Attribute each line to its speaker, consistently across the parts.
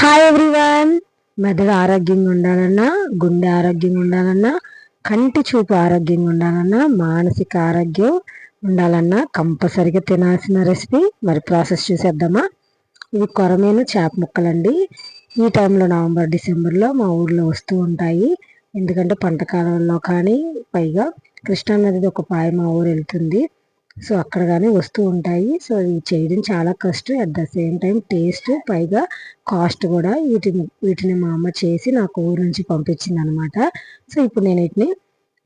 Speaker 1: Hi everyone మెదడు ఆరోగ్యంగా ఉండాలన్నా గుండె ఆరోగ్యంగా ఉండాలన్నా కంటి చూపు ఆరోగ్యంగా ఉండాలన్నా మానసిక ఆరోగ్యం ఉండాలన్నా కంపల్సరిగా తినాల్సిన రెసిపీ మరి ప్రాసెస్ చూసేద్దామా? ఇవి కొరమైన చేప ముక్కలండి. ఈ టైంలో నవంబర్ డిసెంబర్లో మా ఊర్లో వస్తూ ఉంటాయి. ఎందుకంటే పంటకాలంలో కానీ పైగా కృష్ణానది ఒక పాయ మా ఊరు వెళ్తుంది. సో అక్కడ కానీ వస్తూ ఉంటాయి. సో ఇవి చేయడం చాలా కష్టం. At the same time taste పైగా కాస్ట్ కూడా వీటిని వీటిని మా అమ్మ చేసి నాకు ఊరు నుంచి పంపించింది అనమాట సో ఇప్పుడు నేను వీటిని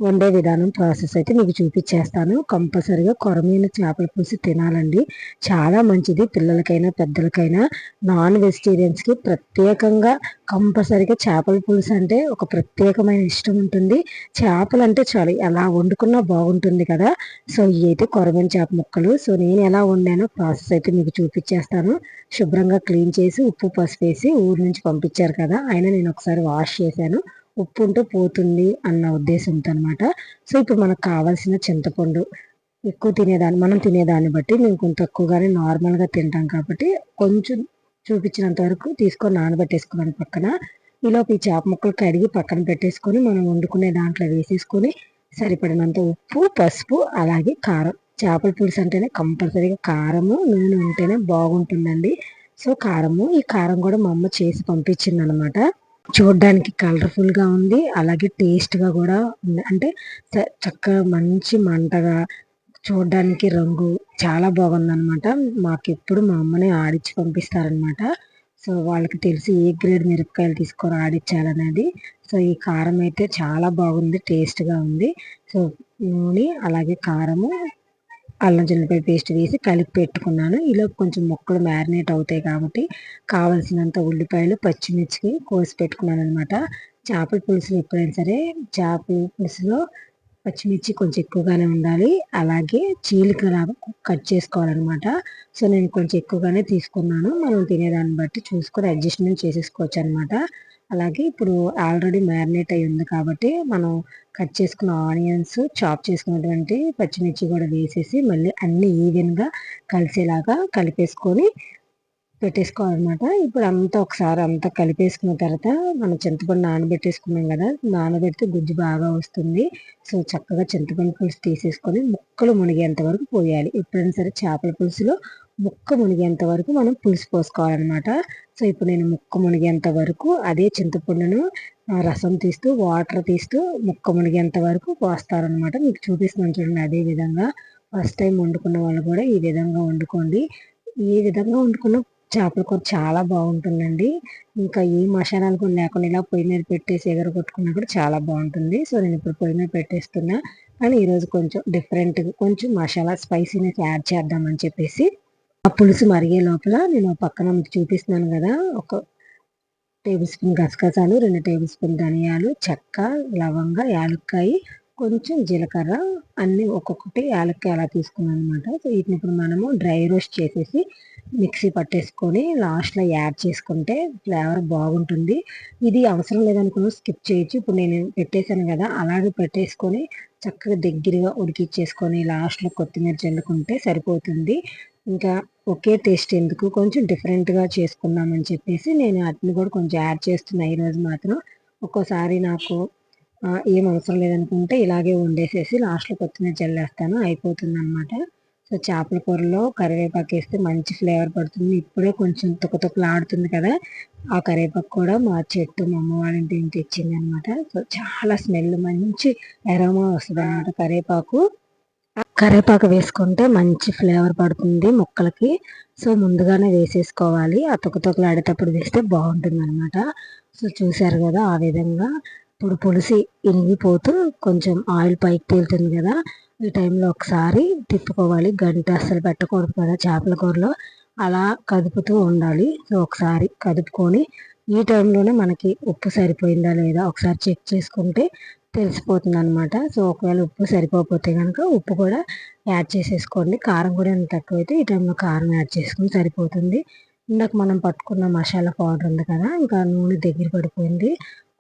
Speaker 1: వండే విధానం ప్రాసెస్ అయితే మీకు చూపించేస్తాను కంపల్సరిగా కొరమైన చేపల పులుసు తినాలండి. చాలా మంచిది. పిల్లలకైనా పెద్దలకైనా నాన్ వెజిటేరియన్స్కి ప్రత్యేకంగా కంపల్సరిగా చేపల పులుసు అంటే ఒక ప్రత్యేకమైన ఇష్టం ఉంటుంది. చేపలు అంటే చాలా ఎలా వండుకున్నా బాగుంటుంది కదా. సో ఇవి అయితే కొరమైన చేప ముక్కలు. సో నేను ఎలా వండానో ప్రాసెస్ అయితే మీకు చూపించేస్తాను శుభ్రంగా క్లీన్ చేసి ఉప్పు పసుపు వేసి ఊరి నుంచి పంపించారు కదా. అయినా నేను ఒకసారి వాష్ చేశాను. ఉప్పు ఉంటే పోతుంది అన్న ఉద్దేశంతో అనమాట సో ఇప్పుడు మనకు కావాల్సిన చింతపండు ఎక్కువ తినేదాన్ని మనం తినేదాన్ని బట్టి నేను కొంచెం తక్కువగానే నార్మల్గా తింటాం కాబట్టి కొంచెం చూపించినంత వరకు తీసుకొని నానబెట్టేసుకున్నాను పక్కన. ఈలోపు ఈ చేప ముక్కలు కడిగి పక్కన పెట్టేసుకొని మనం వండుకునే దాంట్లో వేసేసుకొని సరిపడినంత ఉప్పు పసుపు అలాగే కారం. చేపల పులుసు అంటేనే కంపల్సరీగా కారము నూనె ఉంటేనే బాగుంటుందండి. సో కారము ఈ కారం కూడా మా అమ్మ చేసి పంపించింది అనమాట చూడడానికి కలర్ఫుల్గా ఉంది. అలాగే టేస్ట్గా కూడా ఉంది. అంటే చక్కగా మంచి మంటగా చూడడానికి రంగు చాలా బాగుందనమాట మాకు ఎప్పుడు మా అమ్మనే ఆడిచ్చి పంపిస్తారనమాట సో వాళ్ళకి తెలిసి ఏ గ్రేడ్ మిరపకాయలు తీసుకొని ఆడించాలనేది సో ఈ కారం అయితే చాలా బాగుంది టేస్ట్గా ఉంది. సో నూనె అలాగే కారము అల్లం చిన్నపాయ పేస్ట్ వేసి కలిపి పెట్టుకున్నాను. ఇలా కొంచెం మొక్కలు మ్యారినేట్ అవుతాయి కాబట్టి కావలసినంత ఉల్లిపాయలు పచ్చిమిర్చికి కోసి పెట్టుకున్నాను అనమాట చేపల పులుసు ఎప్పుడైనా సరే చేపల పులుసులో పచ్చిమిర్చి కొంచెం ఎక్కువగానే ఉండాలి. అలాగే చీలికలా కట్ చేసుకోవాలన్నమాట. సో నేను కొంచెం ఎక్కువగానే తీసుకున్నాను. మనం తినేదాన్ని బట్టి చూసుకొని అడ్జస్ట్మెంట్ చేసేసుకోవచ్చు అనమాట అలాగే ఇప్పుడు ఆల్రెడీ మ్యారినేట్ అయి ఉంది కాబట్టి మనం కట్ చేసుకున్న ఆనియన్స్ చాప్ చేసుకున్నటువంటి పచ్చిమిర్చి కూడా వేసేసి మళ్ళీ అన్ని ఈవెన్గా కలిసేలాగా కలిపేసుకొని పెట్టేసుకోవాలన్నమాట. ఇప్పుడు అంతా ఒకసారి అంతా కలిపేసుకున్న తర్వాత మనం చింతపండు నానబెట్టేసుకున్నాం కదా నానబెడితే గుజ్జు బాగా వస్తుంది. సో చక్కగా చింతపండు పులుసు తీసేసుకొని ముక్కలు మునిగేంత వరకు పోయాలి. ఎప్పుడైనా సరే చేపల పులుసులో ముక్క మునిగేంత వరకు మనం పులుసు పోసుకోవాలన్నమాట. సో ఇప్పుడు నేను ముక్క మునిగేంత వరకు అదే చింతపండును రసం తీస్తూ వాటర్ తీస్తూ ముక్క మునిగేంత వరకు పోస్తారనమాట మీకు చూపిస్తున్నాను చూడండి అదే విధంగా ఫస్ట్ టైం వండుకున్న వాళ్ళు కూడా ఈ విధంగా వండుకోండి. ఈ విధంగా వండుకున్న చేపల కూర చాలా బాగుంటుందండి. ఇంకా ఏ మసాలాలు కూడా లేకుండా ఇలా పొయ్యి మీద పెట్టేసి ఎగర కొట్టుకున్నా కూడా చాలా బాగుంటుంది. సో నేను ఇప్పుడు పొయ్యి మీద పెట్టేస్తున్నా. కానీ ఈరోజు కొంచెం డిఫరెంట్గా కొంచెం మసాలా స్పైసీనెస్ యాడ్ చేద్దామని చెప్పేసి ఆ పులుసు మరిగే లోపల నేను పక్కన మీకు చూపిస్తున్నాను కదా ఒక టేబుల్ స్పూన్ గసగసాలు రెండు టేబుల్ స్పూన్ ధనియాలు చెక్క లవంగ యాలక్కాయ కొంచెం జీలకర్ర అన్నీ ఒక్కొక్కటి యాలక్కాయ అలా తీసుకున్నాను అనమాట సో వీటిని ఇప్పుడు మనము డ్రై రోస్ట్ చేసేసి మిక్సీ పట్టేసుకొని లాస్ట్లో యాడ్ చేసుకుంటే ఫ్లేవర్ బాగుంటుంది. ఇది అవసరం లేదనుకుని స్కిప్ చేయొచ్చు. ఇప్పుడు నేను పెట్టేశాను కదా అలాగే పెట్టేసుకొని చక్కగా దగ్గరగా ఉడికిచ్చేసుకొని లాస్ట్లో కొత్తిమీర చల్లుకుంటే సరిపోతుంది. ఇంకా ఒకే టేస్ట్ ఎందుకు? కొంచెం డిఫరెంట్గా చేసుకుందామని చెప్పేసి నేను వాటిని కూడా కొంచెం యాడ్ చేస్తున్నా. ఈరోజు మాత్రం ఒక్కోసారి నాకు ఏం అవసరం లేదనుకుంటే ఇలాగే వండేసేసి లాస్ట్లో కొత్తిమీర చల్లేస్తాను. అయిపోతుంది అనమాట సో చేపల కూరలో కరివేపాకు వేస్తే మంచి ఫ్లేవర్ పడుతుంది. ఇప్పుడే కొంచెం తుకతుకలాడుతుంది కదా ఆ కరివేపాకు కూడా మా చెట్టు మా అమ్మ వాళ్ళ ఇంటి తెచ్చింది అనమాట సో చాలా స్మెల్ మంచి ఎరమా వస్తుంది అనమాట కరివేపాకు. కరివేపాకు వేసుకుంటే మంచి ఫ్లేవర్ పడుతుంది ముక్కలకి. సో ముందుగానే వేసేసుకోవాలి. ఆ తుకతుకలు ఆడేటప్పుడు వేస్తే బాగుంటుంది అనమాట సో చూసారు కదా ఆ విధంగా ఇప్పుడు పులిసి ఇనిగిపోతూ కొంచెం ఆయిల్ పైకి తేలుతుంది కదా ఈ టైంలో ఒకసారి తిప్పుకోవాలి. గంట అస్సలు పెట్టకూడదు కదా చేపల కూరలో. అలా కదుపుతూ ఉండాలి. సో ఒకసారి కదుపుకొని ఈ టైంలోనే మనకి ఉప్పు సరిపోయిందా లేదా ఒకసారి చెక్ చేసుకుంటే తెలిసిపోతుంది అనమాట సో ఒకవేళ ఉప్పు సరిపోతే కనుక ఉప్పు కూడా యాడ్ చేసేసుకోండి. కారం కూడా ఎంత తక్కువైతే ఈ టైంలో కారం యాడ్ చేసుకుని సరిపోతుంది. ఇందాక మనం పట్టుకున్న మసాలా పౌడర్ ఉంది కదా ఇంకా నూనె దగ్గర పడిపోయింది.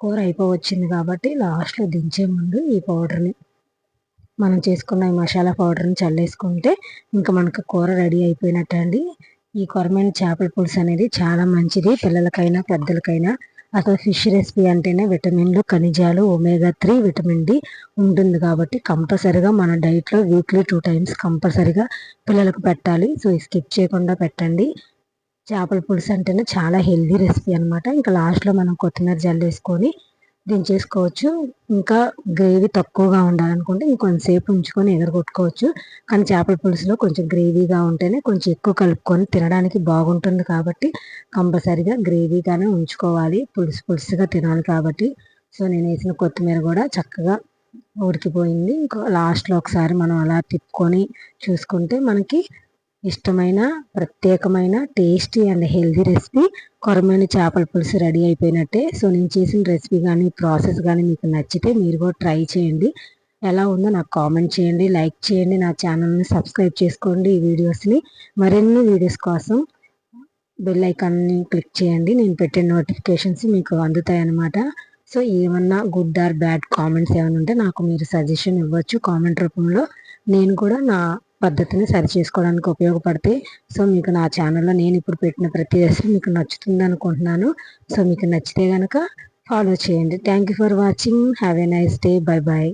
Speaker 1: కూర అయిపోవచ్చింది కాబట్టి లాస్ట్లో దించే ముందు ఈ పౌడర్ని మనం చేసుకున్న ఈ మసాలా పౌడర్ని చల్లేసుకుంటే ఇంకా మనకు కూర రెడీ అయిపోయినట్టు అండి ఈ కొరమైన చేపల పులుసు అనేది చాలా మంచిది. పిల్లలకైనా పెద్దలకైనా అసలు ఫిష్ రెసిపీ అంటేనే విటమిన్లు ఖనిజాలు ఒమేగా త్రీ విటమిన్ డి ఉంటుంది కాబట్టి కంపల్సరిగా మన డైట్లో వీక్లీ టూ టైమ్స్ కంపల్సరిగా పిల్లలకు పెట్టాలి. సో స్కిప్ చేయకుండా పెట్టండి. చేపల పులుసు అంటేనే చాలా హెల్దీ రెసిపీ అనమాట ఇంకా లాస్ట్లో మనం కొత్తిమీర జల్లేసుకొని దించేసుకోవచ్చు. ఇంకా గ్రేవీ తక్కువగా ఉండాలనుకుంటే ఇంకొంతసేపు ఉంచుకొని ఎగరగొట్టుకోవచ్చు. కానీ చేపల పులుసులో కొంచెం గ్రేవీగా ఉంటేనే కొంచెం ఎక్కువ కలుపుకొని తినడానికి బాగుంటుంది కాబట్టి కంపల్సరిగా గ్రేవీగానే ఉంచుకోవాలి. పులుసు పులుసుగా తినాలి కాబట్టి. సో నేను వేసిన కొత్తిమీర కూడా చక్కగా ఉడికిపోయింది. ఇంకా లాస్ట్లో ఒకసారి మనం అలా తిప్పుకొని చూసుకుంటే మనకి ఇష్టమైన ప్రత్యేకమైన టేస్టీ అండ్ హెల్దీ రెసిపీ కొరమైన చేపల పులుసు రెడీ అయిపోయినట్టే. సో నేను చేసిన రెసిపీ కానీ ప్రాసెస్ కానీ మీకు నచ్చితే మీరు కూడా ట్రై చేయండి. ఎలా ఉందో నాకు కామెంట్ చేయండి లైక్ చేయండి నా ఛానల్ని సబ్స్క్రైబ్ చేసుకోండి ఈ వీడియోస్ని మరిన్ని వీడియోస్ కోసం బెల్ ఐకాన్ని క్లిక్ చేయండి. నేను పెట్టిన నోటిఫికేషన్స్ మీకు అందుతాయి అన్నమాట సో ఏమన్నా గుడ్ ఆర్ బ్యాడ్ కామెంట్స్ ఏమైనా ఉంటే నాకు మీరు సజెషన్ ఇవ్వచ్చు. కామెంట్ రూపంలో నేను కూడా నా పద్ధతిని సరి చేసుకోవడానికి ఉపయోగపడతాయి సో మీకు నా ఛానల్లో నేను ఇప్పుడు పెట్టిన ప్రతి రెసిపీ మీకు నచ్చుతుంది అనుకుంటున్నాను. సో మీకు నచ్చితే కనుక ఫాలో చేయండి. Thank you for watching have a nice day bye bye